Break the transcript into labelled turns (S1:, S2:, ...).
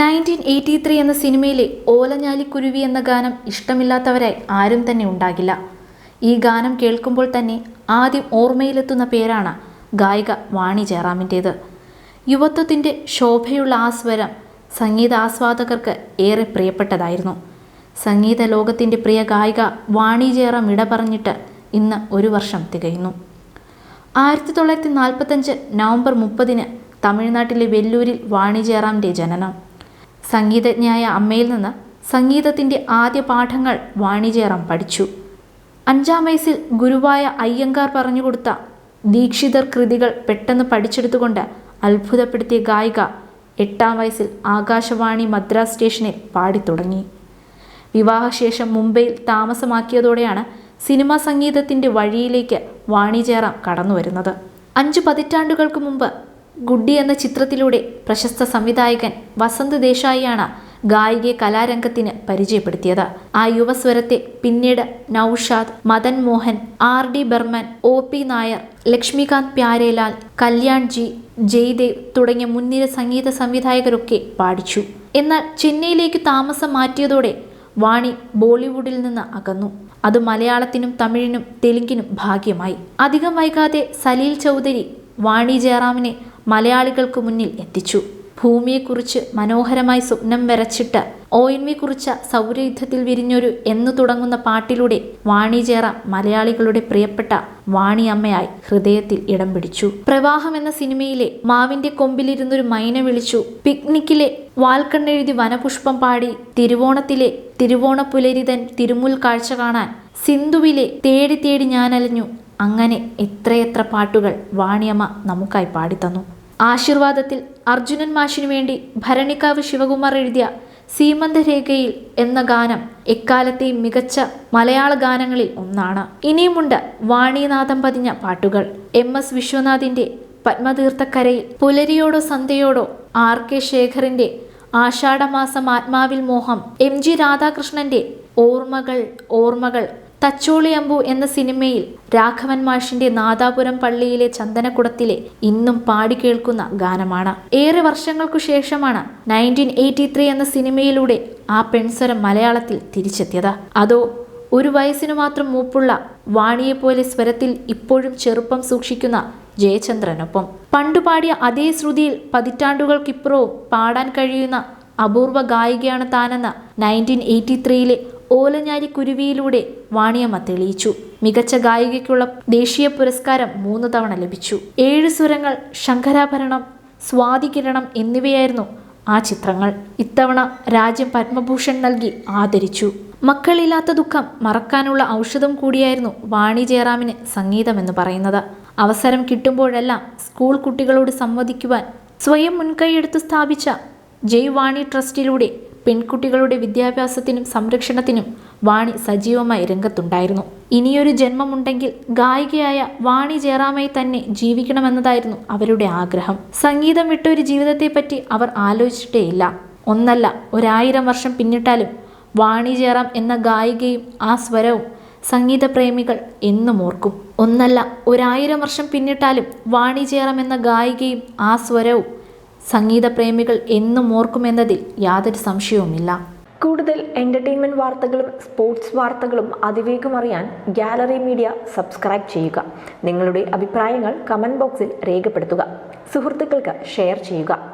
S1: Nineteen eighty three എന്ന സിനിമയിലെ ഓലഞ്ഞാലിക്കുരുവി എന്ന ഗാനം ഇഷ്ടമില്ലാത്തവരായി ആരും തന്നെ ഉണ്ടാകില്ല. ഈ ഗാനം കേൾക്കുമ്പോൾ തന്നെ ആദ്യം ഓർമ്മയിലെത്തുന്ന പേരാണ് ഗായിക വാണി ജയറാമിന്റേത്. യുവത്വത്തിന്റെ ശോഭയുള്ള ആ സ്വരം സംഗീത ആസ്വാദകർക്ക് ഏറെ പ്രിയപ്പെട്ടതായിരുന്നു. സംഗീത ലോകത്തിന്റെ പ്രിയ ഗായിക വാണി ജയറാം ഇട പറഞ്ഞിട്ട് ഇന്ന് ഒരു വർഷം തികയുന്നു. ആയിരത്തി തൊള്ളായിരത്തി നാൽപ്പത്തഞ്ച് നവംബർ മുപ്പതിന് തമിഴ്നാട്ടിലെ വെല്ലൂരിൽ വാണി ജയറാമിന്റെ ജനനം. സംഗീതജ്ഞയായ അമ്മയിൽ നിന്ന് സംഗീതത്തിന്റെ ആദ്യ പാഠങ്ങൾ വാണിജേറാം പഠിച്ചു. അഞ്ചാം വയസ്സിൽ ഗുരുവായ അയ്യങ്കാർ പറഞ്ഞുകൊടുത്ത ദീക്ഷിതർ കൃതികൾ പെട്ടെന്ന് പഠിച്ചെടുത്തുകൊണ്ട് അത്ഭുതപ്പെടുത്തിയ ഗായിക എട്ടാം വയസ്സിൽ ആകാശവാണി മദ്രാസ് സ്റ്റേഷനിൽ പാടിത്തുടങ്ങി. വിവാഹശേഷം മുംബൈയിൽ താമസമാക്കിയതോടെയാണ് സിനിമാ സംഗീതത്തിന്റെ വഴിയിലേക്ക് വാണി കടന്നു വരുന്നത് അഞ്ച് പതിറ്റാണ്ടുകൾക്ക് മുമ്പ് ഗുഡ്ഡി എന്ന ചിത്രത്തിലൂടെ പ്രശസ്ത സംവിധായകൻ വസന്ത് ദേശായിയാണ് ഗായികയെ കലാരംഗത്തിന് പരിചയപ്പെടുത്തിയത്. ആ യുവസ്വരത്തെ പിന്നീട് Naushad Madan Mohan R D Burman O P Nayyar Laxmikant Pyarelal Kalyan ji Jaidev തുടങ്ങിയ മുൻനിര സംഗീത സംവിധായകരൊക്കെ പാടിച്ചു. എന്നാൽ ചെന്നൈയിലേക്ക് താമസം മാറ്റിയതോടെ വാണി ബോളിവുഡിൽ നിന്ന് അകന്നു. അത് മലയാളത്തിനും തമിഴിനും തെലുങ്കിനും ഭാഗ്യമായി. അധികം വൈകാതെ സലീൽ ചൗധരി വാണി ജയറാമിനെ മലയാളികൾക്ക് മുന്നിൽ എത്തിച്ചു. ഭൂമിയെക്കുറിച്ച് മനോഹരമായി സ്വപ്നം വരച്ചിട്ട് ഒ എൻ വി കുറിച്ച സൗരയുദ്ധത്തിൽ വിരിഞ്ഞൊരു എന്നു തുടങ്ങുന്ന പാട്ടിലൂടെ വാണി മലയാളികളുടെ പ്രിയപ്പെട്ട വാണിയമ്മയായി ഹൃദയത്തിൽ ഇടം പിടിച്ചു. പ്രവാഹം എന്ന സിനിമയിലെ മാവിന്റെ കൊമ്പിലിരുന്നൊരു മൈന വിളിച്ചു. പിക്നിക്കിലെ വാൽക്കണ്ണെഴുതി വനപുഷ്പം പാടി തിരുവോണത്തിലെ തിരുവോണപ്പുലരിതൻ തിരുമുൽ കാഴ്ച കാണാൻ സിന്ധുവിലെ തേടി തേടി ഞാനലഞ്ഞു. അങ്ങനെ എത്രയെത്ര പാട്ടുകൾ വാണിയമ്മ നമുക്കായി പാടിത്തന്നു. ആശീർവാദത്തിൽ അർജുനൻ മാഷിനു വേണ്ടി ഭരണിക്കാവ് ശിവകുമാർ എഴുതിയ സീമന്തരേഖയിൽ എന്ന ഗാനം എക്കാലത്തെയും മികച്ച മലയാള ഗാനങ്ങളിൽ ഒന്നാണ്. ഇനിയുമുണ്ട് വാണിനാഥം പതിഞ്ഞ പാട്ടുകൾ. എം എസ് വിശ്വനാഥിന്റെ പത്മതീർത്ഥക്കരയിൽ പുലരിയോടോ സന്ധ്യയോടോ ആർ കെ ശേഖറിന്റെ ആഷാഢമാസം ആത്മാവിൽ മോഹം എം ജി രാധാകൃഷ്ണന്റെ ഓർമ്മകൾ ഓർമ്മകൾ തച്ചോളിയമ്പു എന്ന സിനിമയിൽ രാഘവൻ മാഷിന്റെ നാദാപുരം പള്ളിയിലെ ചന്ദനക്കുടത്തിലെ ഇന്നും പാടി കേൾക്കുന്ന ഗാനമാണ്. ഏറെ വർഷങ്ങൾക്കു ശേഷമാണ് നയന്റീൻ എയ്റ്റി ത്രീ എന്ന സിനിമയിലൂടെ ആ പെൺസ്വരം മലയാളത്തിൽ തിരിച്ചെത്തിയത്. അതോ ഒരു വയസ്സിനു മാത്രം മൂപ്പുള്ള വാണിയെപ്പോലെ സ്വരത്തിൽ ഇപ്പോഴും ചെറുപ്പം സൂക്ഷിക്കുന്ന ജയചന്ദ്രനൊപ്പം. പണ്ടു പാടിയ അതേ ശ്രുതിയിൽ പതിറ്റാണ്ടുകൾക്കിപ്പുറവും പാടാൻ കഴിയുന്ന അപൂർവ ഗായികയാണ് താനെന്ന് നയന്റീൻ എയ്റ്റി ത്രീയിലെ ഓലഞ്ഞാരി കുരുവിയിലൂടെ വാണിയമ്മ തെളിയിച്ചു. മികച്ച ഗായികയ്ക്കുള്ള ദേശീയ പുരസ്കാരം മൂന്ന് തവണ ലഭിച്ചു. ഏഴ് സ്വരങ്ങൾ ശങ്കരാഭരണം സ്വാതികിരണം എന്നിവയായിരുന്നു ആ ചിത്രങ്ങൾ. ഇത്തവണ രാജ്യം പത്മഭൂഷൺ നൽകി ആദരിച്ചു. മക്കളില്ലാത്ത ദുഃഖം മറക്കാനുള്ള ഔഷധം കൂടിയായിരുന്നു വാണി ജയറാമിന് സംഗീതമെന്ന് പറയുന്നത്. അവസരം കിട്ടുമ്പോഴെല്ലാം സ്കൂൾ കുട്ടികളോട് സംവദിക്കുവാൻ സ്വയം മുൻകൈയെടുത്ത് സ്ഥാപിച്ച ജയ് വാണി ട്രസ്റ്റിലൂടെ പെൺകുട്ടികളുടെ വിദ്യാഭ്യാസത്തിനും സംരക്ഷണത്തിനും വാണി സജീവമായി രംഗത്തുണ്ടായിരുന്നു. ഇനിയൊരു ജന്മമുണ്ടെങ്കിൽ ഗായികയായ വാണി ജയറാമായി തന്നെ ജീവിക്കണമെന്നതായിരുന്നു അവരുടെ ആഗ്രഹം. സംഗീതം വിട്ടൊരു ജീവിതത്തെപ്പറ്റി അവർ ആലോചിച്ചിട്ടേയില്ല. ഒന്നല്ല ഒരായിരം വർഷം പിന്നിട്ടാലും വാണി ജയറാം എന്ന ഗായികയും ആ സ്വരവും സംഗീത പ്രേമികൾ എന്നും ഓർക്കും. ഒന്നല്ല ഒരായിരം വർഷം പിന്നിട്ടാലും വാണി ജയറാം എന്ന ഗായികയും ആ സ്വരവും സംഗീത പ്രേമികൾ എന്നും ഓർക്കുമെന്നതിൽ യാതൊരു സംശയവുമില്ല.
S2: കൂടുതൽ എന്റർടൈൻമെന്റ് വാർത്തകളും സ്പോർട്സ് വാർത്തകളും അതിവേഗം അറിയാൻ ഗാലറി മീഡിയ സബ്സ്ക്രൈബ് ചെയ്യുക. നിങ്ങളുടെ അഭിപ്രായങ്ങൾ കമന്റ് ബോക്സിൽ രേഖപ്പെടുത്തുക. സുഹൃത്തുക്കൾക്ക് ഷെയർ ചെയ്യുക.